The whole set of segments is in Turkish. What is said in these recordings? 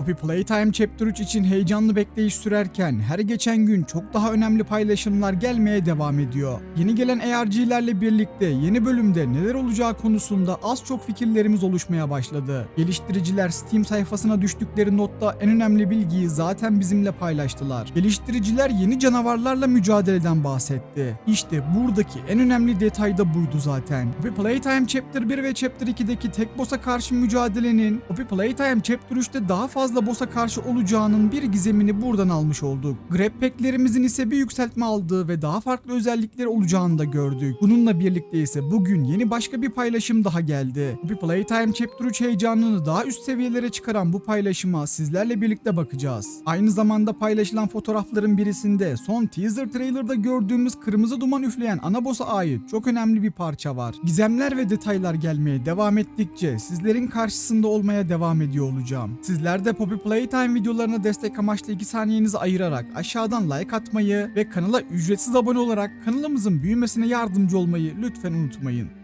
Poppy Playtime Chapter 3 için heyecanlı bekleyiş sürerken her geçen gün çok daha önemli paylaşımlar gelmeye devam ediyor. Yeni gelen ARG'lerle birlikte yeni bölümde neler olacağı konusunda az çok fikirlerimiz oluşmaya başladı. Geliştiriciler Steam sayfasına düştükleri notta en önemli bilgiyi zaten bizimle paylaştılar. Geliştiriciler yeni canavarlarla mücadeleden bahsetti. İşte buradaki en önemli detay da buydu zaten. Poppy Playtime Chapter 1 ve Chapter 2'deki tek boss'a karşı mücadelenin Poppy Playtime Chapter 3'te daha fazla boss'a karşı olacağının bir gizemini buradan almış olduk. Grab pack'lerimizin ise bir yükseltme aldığı ve daha farklı özellikleri olacağını da gördük. Bununla birlikte ise bugün yeni başka bir paylaşım daha geldi. Poppy Playtime Chapter 3 heyecanını daha üst seviyelere çıkaran bu paylaşıma sizlerle birlikte bakacağız. Aynı zamanda paylaşılan fotoğrafların birisinde son teaser trailer'da gördüğümüz kırmızı duman üfleyen ana boss'a ait çok önemli bir parça var. Gizemler ve detaylar gelmeye devam ettikçe sizlerin karşısında olmaya devam ediyor olacağım. Sizler de Poppy Playtime videolarına destek amaçlı 2 saniyenizi ayırarak aşağıdan like atmayı ve kanala ücretsiz abone olarak kanalımızın büyümesine yardımcı olmayı lütfen unutmayın.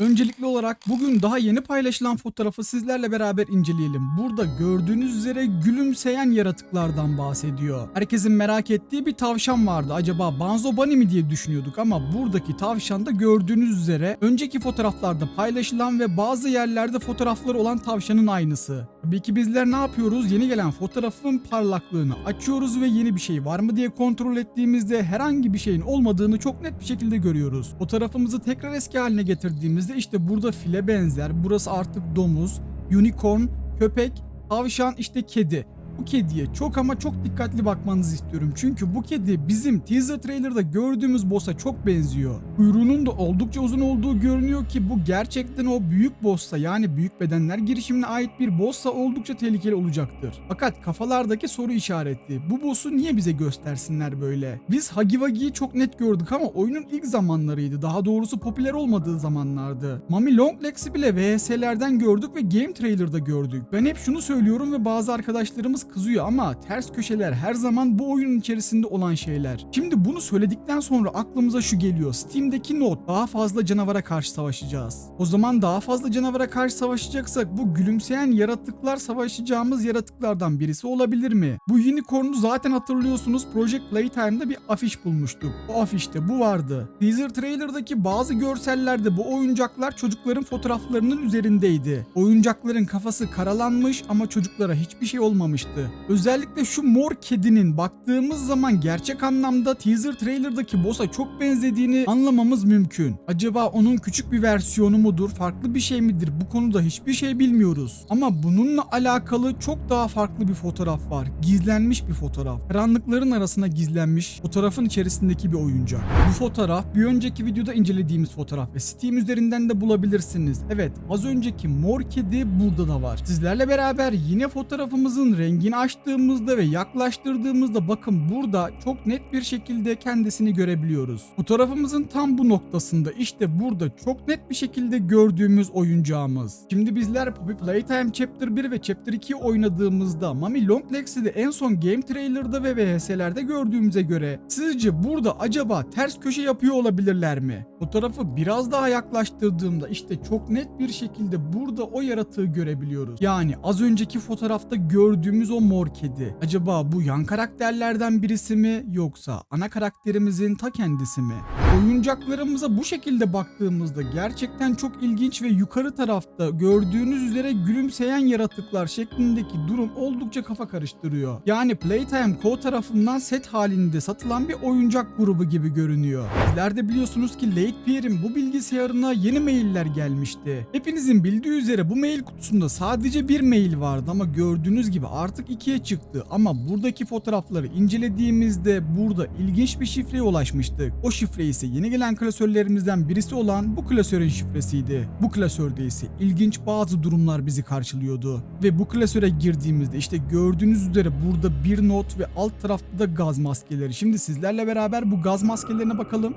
Öncelikli olarak bugün daha yeni paylaşılan fotoğrafı sizlerle beraber inceleyelim. Burada gördüğünüz üzere gülümseyen yaratıklardan bahsediyor. Herkesin merak ettiği bir tavşan vardı. Acaba Banzo Bunny mi diye düşünüyorduk ama buradaki tavşan da gördüğünüz üzere önceki fotoğraflarda paylaşılan ve bazı yerlerde fotoğrafları olan tavşanın aynısı. Tabii ki bizler ne yapıyoruz? Yeni gelen fotoğrafın parlaklığını açıyoruz ve yeni bir şey var mı diye kontrol ettiğimizde herhangi bir şeyin olmadığını çok net bir şekilde görüyoruz. Fotoğrafımızı tekrar eski haline getirdiğimizde işte burada file benzer, burası artık domuz, unicorn, köpek, tavşan, işte kedi. Bu kediye çok ama çok dikkatli bakmanızı istiyorum. Çünkü bu kedi bizim teaser trailer'da gördüğümüz boss'a çok benziyor. Kuyruğunun da oldukça uzun olduğu görünüyor ki bu gerçekten o büyük boss'a yani büyük bedenler girişimine ait bir boss'a oldukça tehlikeli olacaktır. Fakat kafalardaki soru işareti. Bu boss'u niye bize göstersinler böyle? Biz Hagi Wagi'yi çok net gördük ama oyunun ilk zamanlarıydı. Daha doğrusu popüler olmadığı zamanlardı. Mami Longlegs'i bile VHS'lerden gördük ve game trailer'da gördük. Ben hep şunu söylüyorum ve bazı arkadaşlarımız kızıyor ama ters köşeler her zaman bu oyunun içerisinde olan şeyler. Şimdi bunu söyledikten sonra aklımıza şu geliyor. Steam'deki not daha fazla canavara karşı savaşacağız. O zaman daha fazla canavara karşı savaşacaksak bu gülümseyen yaratıklar savaşacağımız yaratıklardan birisi olabilir mi? Bu unicorn'u zaten hatırlıyorsunuz Project Playtime'da bir afiş bulmuştuk. O afişte bu vardı. Teaser trailer'daki bazı görsellerde bu oyuncaklar çocukların fotoğraflarının üzerindeydi. Oyuncakların kafası karalanmış ama çocuklara hiçbir şey olmamıştı. Özellikle şu mor kedinin baktığımız zaman gerçek anlamda teaser trailer'daki boss'a çok benzediğini anlamamız mümkün. Acaba onun küçük bir versiyonu mudur, farklı bir şey midir? Bu konuda hiçbir şey bilmiyoruz. Ama bununla alakalı çok daha farklı bir fotoğraf var. Gizlenmiş bir fotoğraf. Karanlıkların arasına gizlenmiş fotoğrafın içerisindeki bir oyuncak. Bu fotoğraf bir önceki videoda incelediğimiz fotoğraf ve Steam üzerinden de bulabilirsiniz. Evet az önceki mor kedi burada da var. Sizlerle beraber yine fotoğrafımızın rengini açtığımızda ve yaklaştırdığımızda bakın burada çok net bir şekilde kendisini görebiliyoruz. Fotoğrafımızın tam bu noktasında işte burada çok net bir şekilde gördüğümüz oyuncağımız. Şimdi bizler Poppy Playtime Chapter 1 ve Chapter 2 oynadığımızda Mami Longlegs'i de en son game trailer'da ve VHS'lerde gördüğümüze göre sizce burada acaba ters köşe yapıyor olabilirler mi? Fotoğrafı biraz daha yaklaştırdığımda işte çok net bir şekilde burada o yaratığı görebiliyoruz. Yani az önceki fotoğrafta gördüğümüz o mor kedi. Acaba bu yan karakterlerden birisi mi yoksa ana karakterimizin ta kendisi mi? Oyuncaklarımıza bu şekilde baktığımızda gerçekten çok ilginç ve yukarı tarafta gördüğünüz üzere gülümseyen yaratıklar şeklindeki durum oldukça kafa karıştırıyor. Yani Playtime Co tarafından set halinde satılan bir oyuncak grubu gibi görünüyor. Sizler de biliyorsunuz ki Late Pierre'in bu bilgisayarına yeni mailler gelmişti. Hepinizin bildiği üzere bu mail kutusunda sadece bir mail vardı ama gördüğünüz gibi artık ikiye çıktı. Ama buradaki fotoğrafları incelediğimizde burada ilginç bir şifreye ulaşmıştık. O şifre ise yeni gelen klasörlerimizden birisi olan bu klasörün şifresiydi. Bu klasörde ise ilginç bazı durumlar bizi karşılıyordu. Ve bu klasöre girdiğimizde işte gördüğünüz üzere burada bir not ve alt tarafta da gaz maskeleri. Şimdi sizlerle beraber bu gaz maskelerine bakalım.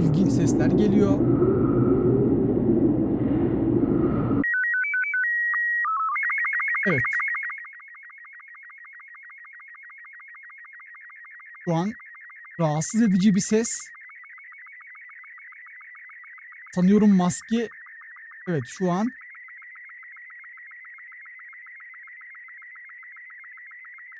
İlginç sesler geliyor. Şu an rahatsız edici bir ses. Sanıyorum maske evet şu an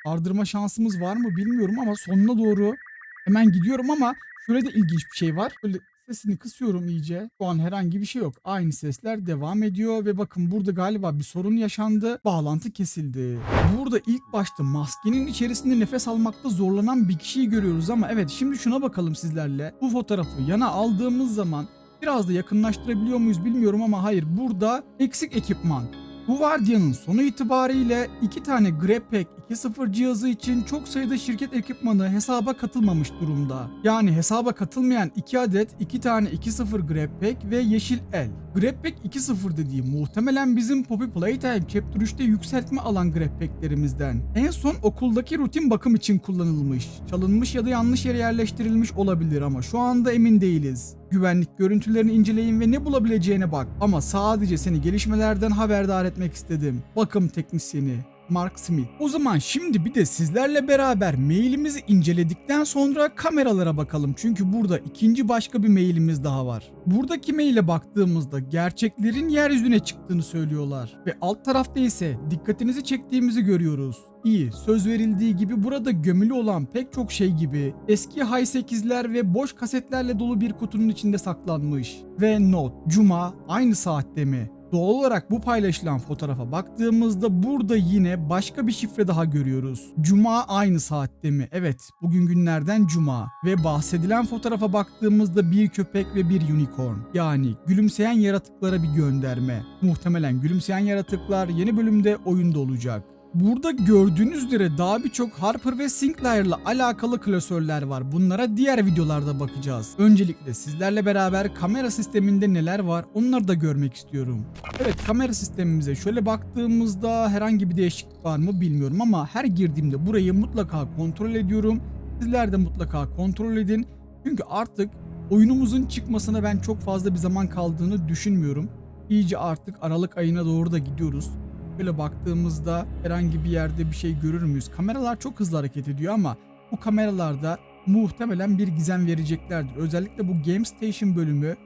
ardırma şansımız var mı bilmiyorum ama sonuna doğru hemen gidiyorum ama şöyle de ilginç bir şey var. Böyle sesini kısıyorum iyice. Şu an herhangi bir şey yok. Aynı sesler devam ediyor ve bakın burada galiba bir sorun yaşandı. Bağlantı kesildi. Burada ilk başta maskenin içerisinde nefes almakta zorlanan bir kişiyi görüyoruz ama evet şimdi şuna bakalım sizlerle. Bu fotoğrafı yana aldığımız zaman biraz da yakınlaştırabiliyor muyuz bilmiyorum ama hayır burada eksik ekipman. Bu vardiyanın sonu itibariyle iki tane Grabpack 2.0 cihazı için çok sayıda şirket ekipmanı hesaba katılmamış durumda. Yani hesaba katılmayan 2 adet 2 tane 2.0 Grabpack ve yeşil el. Grabpack 2.0 dediği muhtemelen bizim Poppy Playtime Chapter 3'te yükseltme alan Grabpack'lerimizden. En son okuldaki rutin bakım için kullanılmış. Çalınmış ya da yanlış yere yerleştirilmiş olabilir ama şu anda emin değiliz. Güvenlik görüntülerini inceleyin ve ne bulabileceğine bak. Ama sadece seni gelişmelerden haberdar etmek istedim. Bakım teknisyeni. Mark Smith. O zaman şimdi bir de sizlerle beraber mailimizi inceledikten sonra kameralara bakalım. Çünkü burada ikinci başka bir mailimiz daha var. Buradaki maile baktığımızda gerçeklerin yeryüzüne çıktığını söylüyorlar. Ve alt tarafta ise dikkatinizi çektiğimizi görüyoruz. İyi, söz verildiği gibi burada gömülü olan pek çok şey gibi eski High 8'ler ve boş kasetlerle dolu bir kutunun içinde saklanmış. Ve not, cuma aynı saatte mi? Doğal olarak bu paylaşılan fotoğrafa baktığımızda burada yine başka bir şifre daha görüyoruz. Cuma aynı saatte mi? Evet, bugün günlerden cuma. Ve bahsedilen fotoğrafa baktığımızda bir köpek ve bir unicorn. Yani gülümseyen yaratıklara bir gönderme. Muhtemelen gülümseyen yaratıklar yeni bölümde oyunda olacak. Burada gördüğünüz üzere daha birçok Harper ve Sinclair'la alakalı klasörler var. Bunlara diğer videolarda bakacağız. Öncelikle sizlerle beraber kamera sisteminde neler var onları da görmek istiyorum. Evet kamera sistemimize şöyle baktığımızda herhangi bir değişiklik var mı bilmiyorum ama her girdiğimde burayı mutlaka kontrol ediyorum. Sizler de mutlaka kontrol edin. Çünkü artık oyunumuzun çıkmasına ben çok fazla bir zaman kaldığını düşünmüyorum. İyice artık Aralık ayına doğru da gidiyoruz. Böyle baktığımızda herhangi bir yerde bir şey görür müyüz? Kameralar çok hızlı hareket ediyor ama bu kameralarda muhtemelen bir gizem vereceklerdir. Özellikle bu Game Station bölümü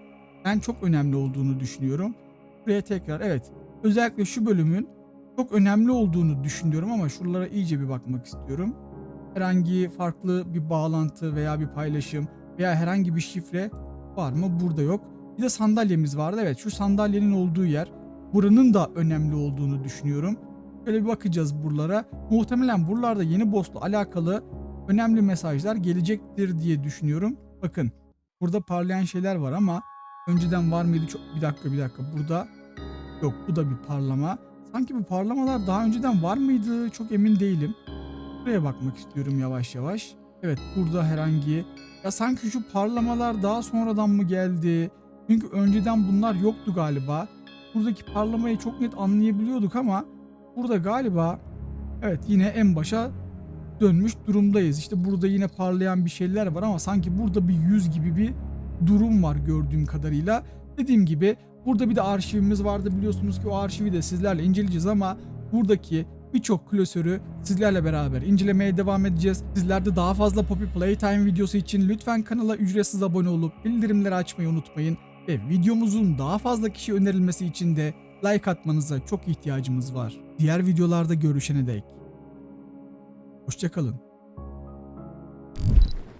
ben çok önemli olduğunu düşünüyorum. Buraya tekrar evet özellikle şu bölümün çok önemli olduğunu düşünüyorum ama şuralara iyice bir bakmak istiyorum. Herhangi farklı bir bağlantı veya bir paylaşım veya herhangi bir şifre var mı? Burada yok. Bir de sandalyemiz vardı. Evet şu sandalyenin olduğu yer buranın da önemli olduğunu düşünüyorum. Böyle bir bakacağız buralara. Muhtemelen buralarda yeni boss'la alakalı önemli mesajlar gelecektir diye düşünüyorum. Bakın burada parlayan şeyler var ama önceden var mıydı? Çok bir dakika bir dakika. Burada yok bu da bir parlama. Sanki bu parlamalar daha önceden var mıydı? Çok emin değilim. Buraya bakmak istiyorum yavaş yavaş. Evet burada herhangi ya sanki şu parlamalar daha sonradan mı geldi? Çünkü önceden bunlar yoktu galiba buradaki parlamayı çok net anlayabiliyorduk ama burada galiba evet yine en başa dönmüş durumdayız. İşte burada yine parlayan bir şeyler var ama sanki burada bir yüz gibi bir durum var gördüğüm kadarıyla. Dediğim gibi burada bir de arşivimiz vardı biliyorsunuz ki o arşivi de sizlerle inceleyeceğiz ama buradaki birçok klasörü sizlerle beraber incelemeye devam edeceğiz. Sizler de daha fazla Poppy Playtime videosu için lütfen kanala ücretsiz abone olup bildirimleri açmayı unutmayın ve videomuzun daha fazla kişi önerilmesi için de like atmanıza çok ihtiyacımız var. Diğer videolarda görüşene dek. Hoşçakalın.